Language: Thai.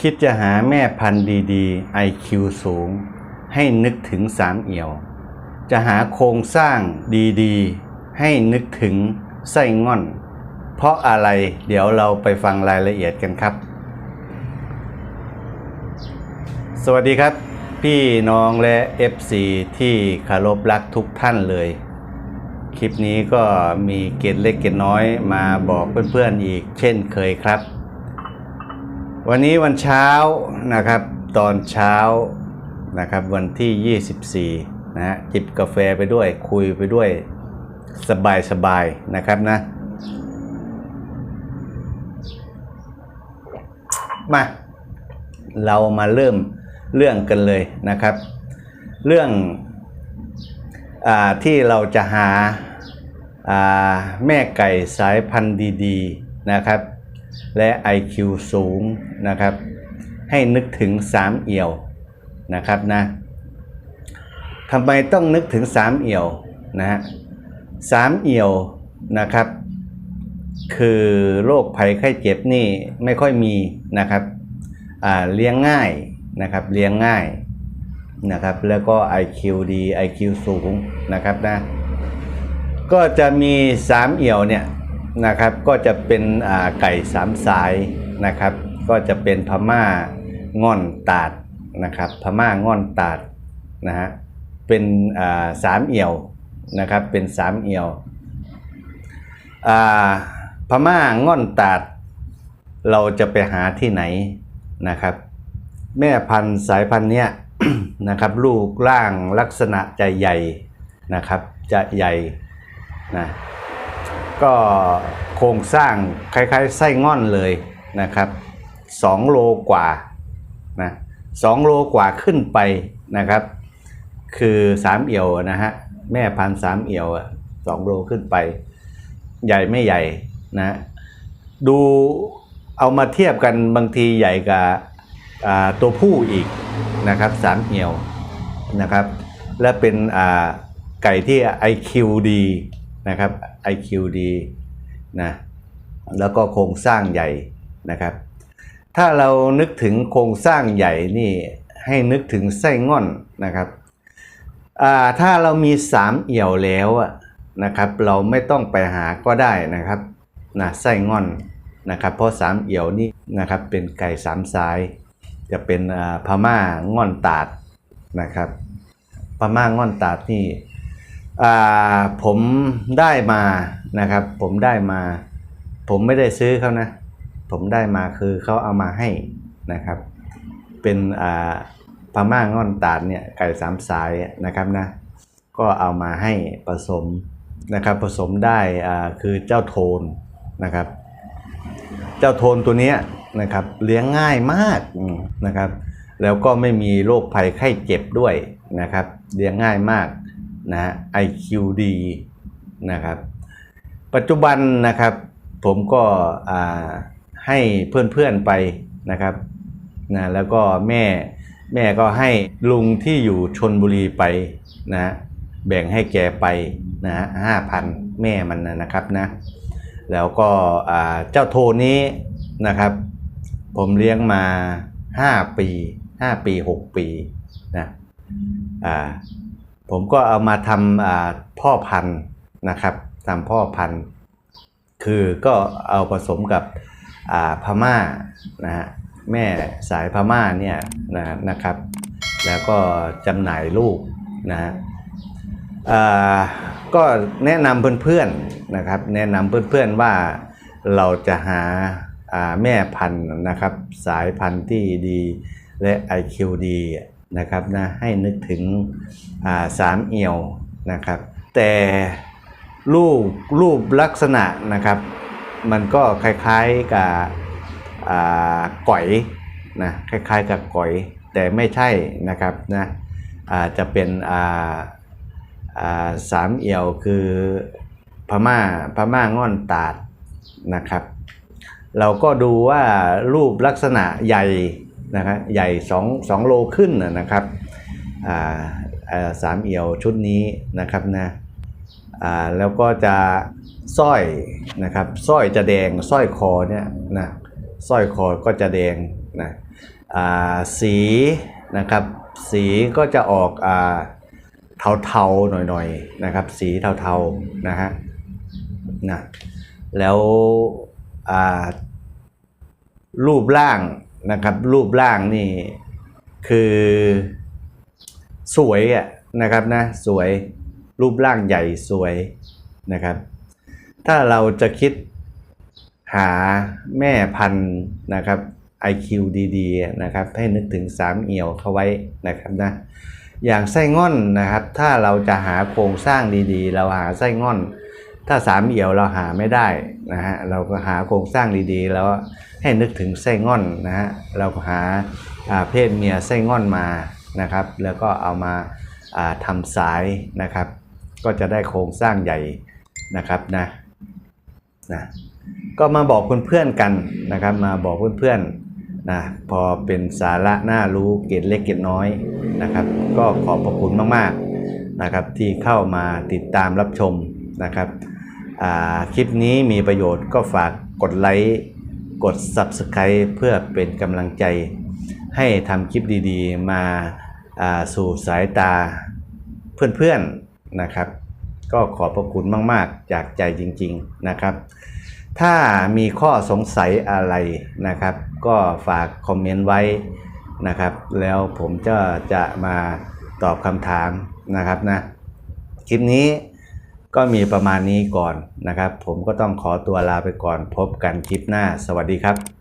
คิดจะหาแม่พันธุ์ดีๆ IQ สูง ให้นึกถึงสามเอี่ยว จะหาโครงสร้างดีๆ ให้นึกถึงไส้ง่อน เพราะอะไรเดี๋ยวเราไปฟังรายละเอียดกันครับ สวัสดีครับ พี่น้องและ FC ที่คารพรักทุกท่านเลย คลิปนี้ก็มีเกร็ดเล็กเกร็ดน้อยมาบอกเพื่อนๆอีกเช่นเคยครับ วันนี้วันเช้านะครับ ตอนเช้านะครับ วันที่ 24 นะฮะจิบกาแฟไปด้วย คุยไปด้วยสบายๆนะครับนะ มา เรามาเริ่มเรื่องกันเลยนะครับ เรื่องอที่เราจะหาาแม่ไก่สายพันธุ์ดี ๆ นะครับ และ IQ สูงนะครับ ให้นึกถึงสามเอี่ยวนะครับนะทำไมต้องนึกถึงสามเอี่ยวนะฮะสามเอี่ยวนะครับ คือโรคภัยไข้เจ็บนี่ไม่ค่อยมีนะครับเลี้ยงง่ายนะครับเลี้ยงง่ายนะครับแล้วก็ IQ ดี IQ สูงนะครับนะก็จะมีสามเอี่ยวเนี่ย นะครับก็จะเป็นไก่สามสายนะครับ ก็จะเป็นพม่าง่อนตาดนะครับพม่าง่อนตาดนะฮะเป็นสามเอี่ยวนะครับเป็นสามเอี่ยวพม่าง่อนตาด เราจะไปหาที่ไหนนะครับ แม่พันธุ์สายพันธุ์เนี้ยนะครับลูกร่างลักษณะจะใหญ่นะครับจะใหญ่นะ ก็โครงสร้างคล้ายๆไส้ง่อนเลยนะครับ2โลกว่านะสองโลกว่าขึ้นไปนะครับ คือสามเอี่ยวนะฮะแม่พันสามเอี่ยวสองโลขึ้นไป ใหญ่ไม่ใหญ่นะดูเอามาเทียบกันบางทีใหญ่กับอ่าตัวผู้อีกนะครับสามเอี่ยวนะครับ และเป็นไก่ที่ IQ ดี นะครับ IQ ดีนะแล้วก็โครงสร้างใหญ่นะครับ ถ้าเรานึกถึงโครงสร้างใหญ่นี่ให้นึกถึงไส้ง่อนนะครับถ้าเรามีสามเอี่ยวแล้วนะครับ เราไม่ต้องไปหาก็ได้นะครับนะไส้ง่อนนะครับ เพราะสามเอี่ยวนี่นะครับเป็นไก่สามสาย จะเป็นพม่าง่อนตาดนะครับพม่าง่อนตาดนี่ ผมได้มานะครับ ผมได้มา ผมไม่ได้ซื้อเขานะ ผมได้มาคือเขาเอามาให้นะครับ เป็นอ่าพม่าง่อนตาดเนี่ยไก่สามสายนะครับนะก็เอามาให้ผสมนะครับผสมได้อ่าคือเจ้าโทนนะครับ เจ้าโทนตัวนี้นะครับเลี้ยงง่ายมากนะครับ แล้วก็ไม่มีโรคภัยไข้เจ็บด้วยนะครับเลี้ยงง่ายมาก นะ IQ ดีนะครับ ปัจจุบันนะครับผมก็ให้เพื่อนๆไปนะครับนะแล้วก็แม่แม่ก็ให้ลุงที่อยู่ชนบุรีไปนะแบ่งให้แกไปนะห้าพันแม่มันนะครับนะแล้วก็เจ้าโทนี้นะครับ ผมเลี้ยงมา 5 ปี 5 ปี 6 ปีนะอ่า ผมก็เอามาทำพ่อพันธุ์นะครับทำพ่อพันธุ์ คือก็เอาผสมกับพม่านะฮะแม่สายพม่าเนี่ยนะนะครับ แล้วก็จำหน่ายลูกนะฮะก็แนะนำเพื่อนๆนะครับ แนะนำเพื่อนๆว่าเราจะหาอ่าแม่พันธุ์นะครับ สายพันธุ์ที่ดีและ IQ ดี นะครับนะให้นึกถึงาสามเอี่ยวนะครับ แต่รูปรูปลักษณะนะครับ มันก็คล้ายๆกับก๋อยนะคล้ายๆกับก๋อย แต่ไม่ใช่นะครับนะจะเป็นาาสามเอี่ยวคือพม่าพม่าง่อนตาดนะครับ เราก็ดูว่ารูปลักษณะใหญ่ นะครับใหญ่สองสองโลขึ้นนะครับสามเอี่ยวชุดนี้นะครับนะแล้วก็จะสร้อยนะครับสร้อยจะแดงสร้อยคอเนี่ยนะสร้อยคอก็จะแดงนะสีนะครับสีก็จะออกอ่าเทาๆหน่อยๆนะครับสีเทาๆนะฮะนะแล้วรูปร่าง นะครับ รูปร่างนี่คือสวยอะนะครับนะสวยรูปร่างใหญ่สวยนะครับ ถ้าเราจะคิดหาแม่พันธุ์นะครับ IQ ดีๆนะครับ ให้นึกถึงสามเอี่ยวเข้าไว้นะครับนะอย่างไส้ง่อนนะครับ ถ้าเราจะหาโครงสร้างดีๆ เราหาไส้ง่อน ถ้าสามเอี่ยวเราหาไม่ได้นะฮะเราก็หาโครงสร้างดีๆ แล้วให้นึกถึงไส้ง่อนนะฮะเราก็หาเพศเมียไส้ง่อนมานะครับ แล้วก็เอามาทำสายนะครับ ก็จะได้โครงสร้างใหญ่นะครับนะนะก็มาบอกเพื่อนๆกันนะครับ มาบอกเพื่อนๆนะพอเป็นสาระน่ารู้เกร็ดเล็กเกร็ดน้อยนะครับ ก็ขอบพระคุณมากๆนะครับที่เข้ามาติดตามรับชมนะครับ คลิปนี้มีประโยชน์ก็ฝากกดไลค์กด Subscribe เพื่อเป็นกำลังใจ ให้ทำคลิปดีๆ มาาสู่สายตาเพื่อนๆนะครับ ก็ขอบพระคุณมากๆ จากใจจริง ๆนะครับ ถ้ามีข้อสงสัยอะไรนะครับ ก็ฝากคอมเมนต์ไว้นะครับ แล้วผมจะจะมาตอบคำถามนะครับนะ คลิปนี้ ก็มีประมาณนี้ก่อนนะครับ ผมก็ต้องขอตัวลาไปก่อนพบกันคลิปหน้า สวัสดีครับ